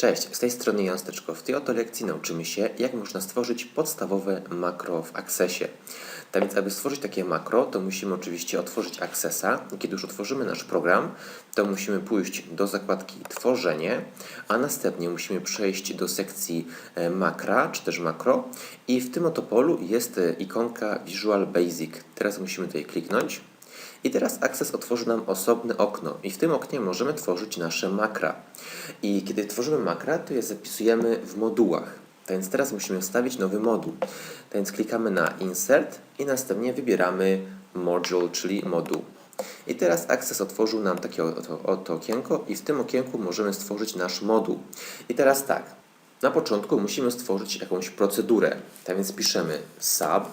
Cześć, z tej strony Jan Steczko. W tej oto lekcji nauczymy się, jak można stworzyć podstawowe makro w Accessie. Tak więc, aby stworzyć takie makro, to musimy oczywiście otworzyć Accessa. Kiedy już otworzymy nasz program, to musimy pójść do zakładki Tworzenie, a następnie musimy przejść do sekcji e, makra, czy też makro. I w tym oto polu jest e, ikonka Visual Basic. Teraz musimy tutaj kliknąć. I teraz Access otworzy nam osobne okno i w tym oknie możemy tworzyć nasze makra. I kiedy tworzymy makra, to je zapisujemy w modułach. Więc teraz musimy wstawić nowy moduł. Więc klikamy na Insert i następnie wybieramy Module, czyli moduł. I teraz Access otworzył nam takie oto, oto okienko i w tym okienku możemy stworzyć nasz moduł. I teraz tak, na początku musimy stworzyć jakąś procedurę. Tak więc piszemy sub,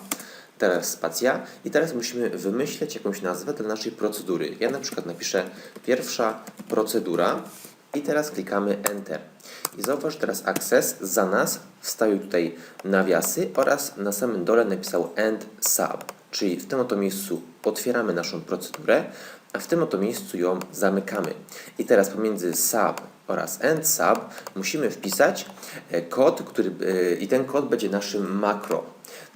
teraz spacja i teraz musimy wymyśleć jakąś nazwę dla naszej procedury. Ja na przykład napiszę pierwsza procedura i teraz klikamy Enter. I zauważ teraz Access za nas wstawił tutaj nawiasy oraz na samym dole napisał End Sub, czyli w tym oto miejscu otwieramy naszą procedurę, a w tym oto miejscu ją zamykamy. I teraz pomiędzy sub oraz end sub musimy wpisać e, kod, który, e, i ten kod będzie naszym makro.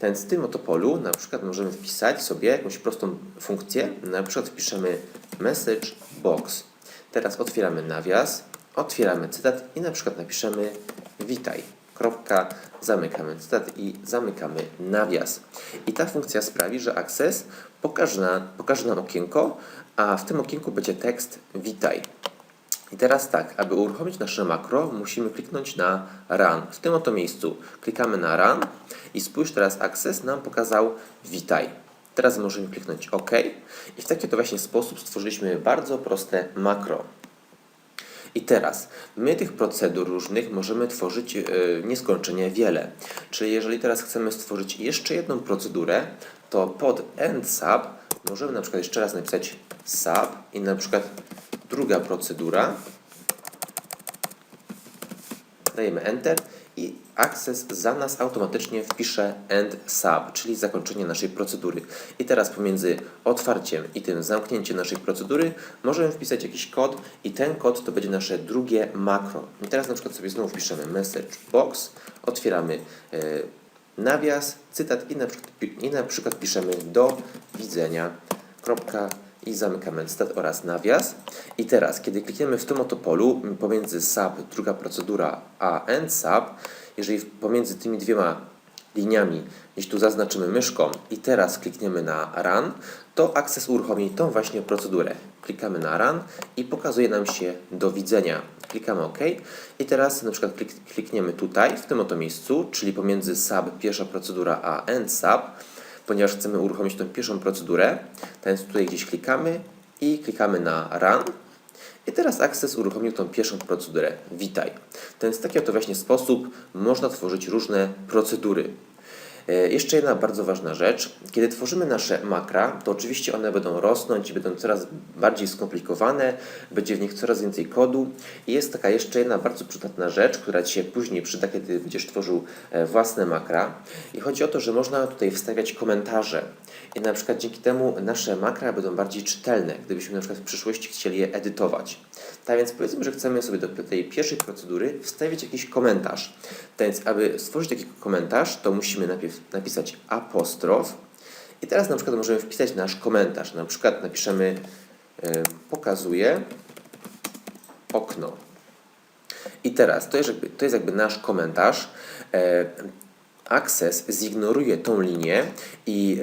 Więc w tym oto polu na przykład możemy wpisać sobie jakąś prostą funkcję, na przykład wpiszemy message box. Teraz otwieramy nawias, otwieramy cytat i na przykład napiszemy witaj. Kropka, zamykamy cytat i zamykamy nawias. I ta funkcja sprawi, że Access pokaże nam, pokaże nam okienko, a w tym okienku będzie tekst witaj. I teraz tak, aby uruchomić nasze makro, musimy kliknąć na Run. W tym oto miejscu klikamy na Run i spójrz teraz Access nam pokazał Witaj. Teraz możemy kliknąć OK i w taki to właśnie sposób stworzyliśmy bardzo proste makro. I teraz my tych procedur różnych możemy tworzyć yy, nieskończenie wiele. Czyli jeżeli teraz chcemy stworzyć jeszcze jedną procedurę, to pod end sub możemy na przykład jeszcze raz napisać sub i na przykład druga procedura. Dajemy Enter i Access za nas automatycznie wpisze end sub, czyli zakończenie naszej procedury. I teraz pomiędzy otwarciem i tym zamknięciem naszej procedury możemy wpisać jakiś kod i ten kod to będzie nasze drugie makro. I teraz na przykład sobie znowu wpiszemy message box, otwieramy e, nawias, cytat i na, przykład, i na przykład piszemy do widzenia. Kropka, i zamykamy cytat oraz nawias. I teraz, kiedy klikniemy w tym oto polu pomiędzy sub, druga procedura, a end sub, jeżeli pomiędzy tymi dwiema liniami gdzieś tu zaznaczymy myszką i teraz klikniemy na Run, to Access uruchomi tą właśnie procedurę. Klikamy na Run i pokazuje nam się do widzenia. Klikamy OK i teraz na przykład klik, klikniemy tutaj, w tym oto miejscu, czyli pomiędzy sub, pierwsza procedura, a end sub, ponieważ chcemy uruchomić tą pierwszą procedurę, więc tutaj gdzieś klikamy i klikamy na Run. I teraz Access uruchomił tą pierwszą procedurę. Witaj. Więc w taki oto właśnie sposób można tworzyć różne procedury. E, jeszcze jedna bardzo ważna rzecz. Kiedy tworzymy nasze makra, to oczywiście one będą rosnąć będą coraz bardziej skomplikowane, będzie w nich coraz więcej kodu. I jest taka jeszcze jedna bardzo przydatna rzecz, która Ci się później przyda, kiedy będziesz tworzył e, własne makra. I chodzi o to, że można tutaj wstawiać komentarze. I na przykład dzięki temu nasze makra będą bardziej czytelne, gdybyśmy na przykład w przyszłości chcieli je edytować. Tak więc powiedzmy, że chcemy sobie do tej pierwszej procedury wstawić jakiś komentarz. Tak więc, aby stworzyć taki komentarz, to musimy najpierw napisać apostrof i teraz na przykład możemy wpisać nasz komentarz. Na przykład napiszemy y, pokazuje okno. I teraz to jest jakby, to jest jakby nasz komentarz. E, Access zignoruje tą linię i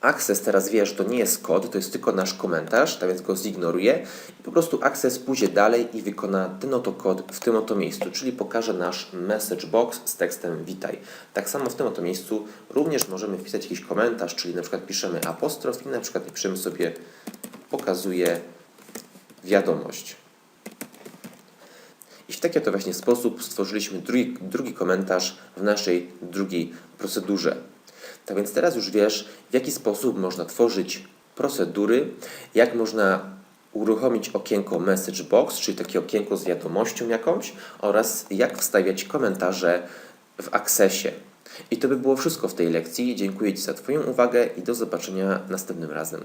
Access teraz wie, że to nie jest kod, to jest tylko nasz komentarz, tak więc go zignoruje i po prostu Access pójdzie dalej i wykona ten oto kod w tym oto miejscu, czyli pokaże nasz message box z tekstem witaj. Tak samo w tym oto miejscu również możemy wpisać jakiś komentarz, czyli na przykład piszemy apostrof i na przykład piszemy sobie pokazuje wiadomość. I w taki oto właśnie sposób stworzyliśmy drugi, drugi komentarz w naszej drugiej procedurze. Tak więc teraz już wiesz, w jaki sposób można tworzyć procedury, jak można uruchomić okienko Message Box, czyli takie okienko z wiadomością jakąś oraz jak wstawiać komentarze w Accessie. I to by było wszystko w tej lekcji. Dziękuję Ci za Twoją uwagę i do zobaczenia następnym razem.